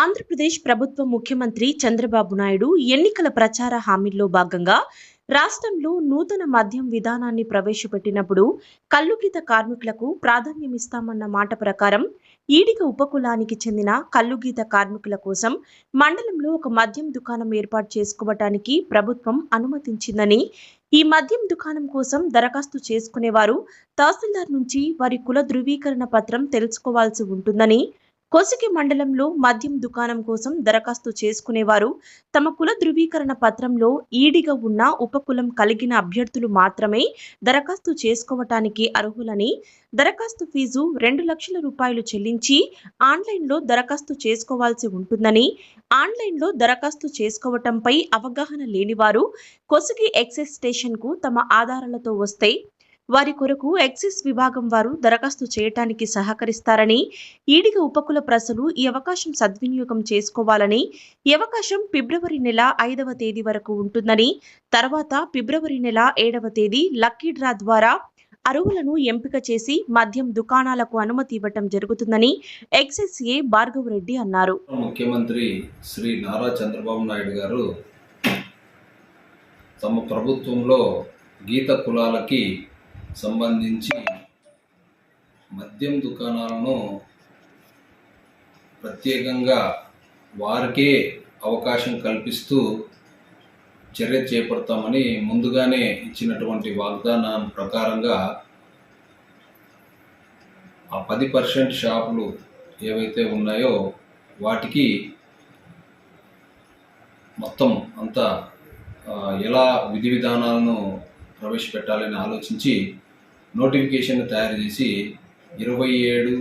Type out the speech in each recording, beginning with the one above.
ఆంధ్రప్రదేశ్ ప్రభుత్వ ముఖ్యమంత్రి చంద్రబాబు నాయుడు ఎన్నికల ప్రచార హామీల్లో భాగంగా రాష్ట్రంలో నూతన మద్యం విధానాన్ని ప్రవేశపెట్టినప్పుడు కల్లుగీత కార్మికులకు ప్రాధాన్యమిస్తామన్న మాట ప్రకారం ఈడిగ ఉపకులానికి చెందిన కల్లుగీత కార్మికుల కోసం మండలంలో ఒక మద్యం దుకాణం ఏర్పాటు చేసుకోవటానికి ప్రభుత్వం అనుమతించిందని ఈ మద్యం దుకాణం కోసం దరఖాస్తు చేసుకునేవారు తహసీల్దార్ నుంచి వారి కుల ధృవీకరణ పత్రం తెలుసుకోవాల్సి ఉంటుందని కోసికి మండలంలో మద్యం దుకాణం కోసం దరఖాస్తు చేసుకునేవారు. తమ కుల ధృవీకరణ పత్రంలో ఈడిగా ఉన్న ఉపకులం కలిగిన అభ్యర్థులు మాత్రమే దరఖాస్తు చేసుకోవటానికి అర్హులని దరఖాస్తు ఫీజు రెండు లక్షల రూపాయలు చెల్లించి ఆన్లైన్లో దరఖాస్తు చేసుకోవాల్సి ఉంటుందని ఆన్లైన్లో దరఖాస్తు చేసుకోవటంపై అవగాహన లేనివారు కొసిగి ఎక్సైజ్ స్టేషన్కు తమ ఆధారాలతో వస్తే వారి కొరకు ఎక్సిస్ విభాగం వారు దరఖాస్తు చేయటానికి సహకరిస్తారని ఈడిగ ఉపకుల ప్రజలు ఈ అవకాశం సద్వినియోగం చేసుకోవాలని ఈ అవకాశం ఫిబ్రవరి నెల ఐదవ తేదీ వరకు ఉంటుందని తర్వాత ఫిబ్రవరి నెల ఏడవ తేదీ లక్కీ డ్రా ద్వారా అరువులను ఎంపిక చేసి మద్యం దుకాణాలకు అనుమతి ఇవ్వటం జరుగుతుందని ఎక్సెస్ఏ ఏ భార్గవ్ రెడ్డి అన్నారు. ముఖ్యమంత్రి శ్రీ నారా చంద్రబాబు నాయుడు గారు తమ ప్రభుత్వంలో గీత కులాలకి సంబంధించి మద్యం దుకాణాలను ప్రత్యేకంగా వారికే అవకాశం కల్పిస్తూ చర్య చేపడతామని ముందుగానే ఇచ్చినటువంటి వాగ్దానం ప్రకారంగా ఆ పది పర్సెంట్ షాపులు ఏవైతే ఉన్నాయో వాటికి మొత్తం అంతా ఎలా విధి విధానాలను ప్రవేశపెట్టాలని ఆలోచించి నోటిఫికేషన్ తయారు చేసి ఇరవై ఏడు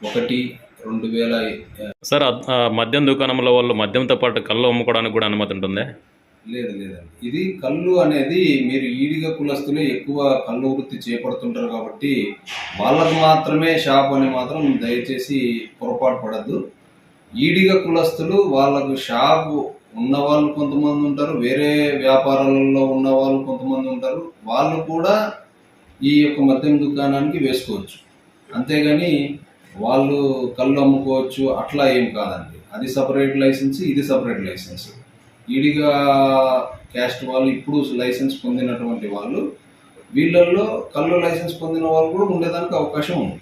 ఒకటి రెండు వేల సార్ మద్యం దుకాణంలో వాళ్ళు మద్యంతో పాటు కళ్ళు అమ్ముకోవడానికి కూడా అనుమతి ఉంటుంది? లేదు లేదండి. ఇది కళ్ళు అనేది మీరు ఈడిగ కులస్తులే ఎక్కువ కళ్ళు వృత్తి చేపడుతుంటారు కాబట్టి వాళ్ళకు మాత్రమే షాప్ అని మాత్రం దయచేసి పొరపాటు పడద్దు. ఈడిగ కులస్తులు వాళ్ళకు షాప్ ఉన్న వాళ్ళు కొంతమంది ఉంటారు వేరే వ్యాపారాలలో ఉన్న వాళ్ళు కొంతమంది ఉంటారు. వాళ్ళు కూడా ఈ యొక్క మద్యం దుకాణానికి వేసుకోవచ్చు. అంతేగాని వాళ్ళు కళ్ళు అమ్ముకోవచ్చు అట్లా ఏం కాదండి. అది సపరేట్ లైసెన్స్ ఇది సపరేట్ లైసెన్స్ ఈడిగా క్యాస్ట్ వాళ్ళు ఇప్పుడు లైసెన్స్ పొందినటువంటి వాళ్ళు వీళ్ళల్లో కళ్ళు లైసెన్స్ పొందిన వాళ్ళు కూడా ఉండేదానికి అవకాశం ఉంది.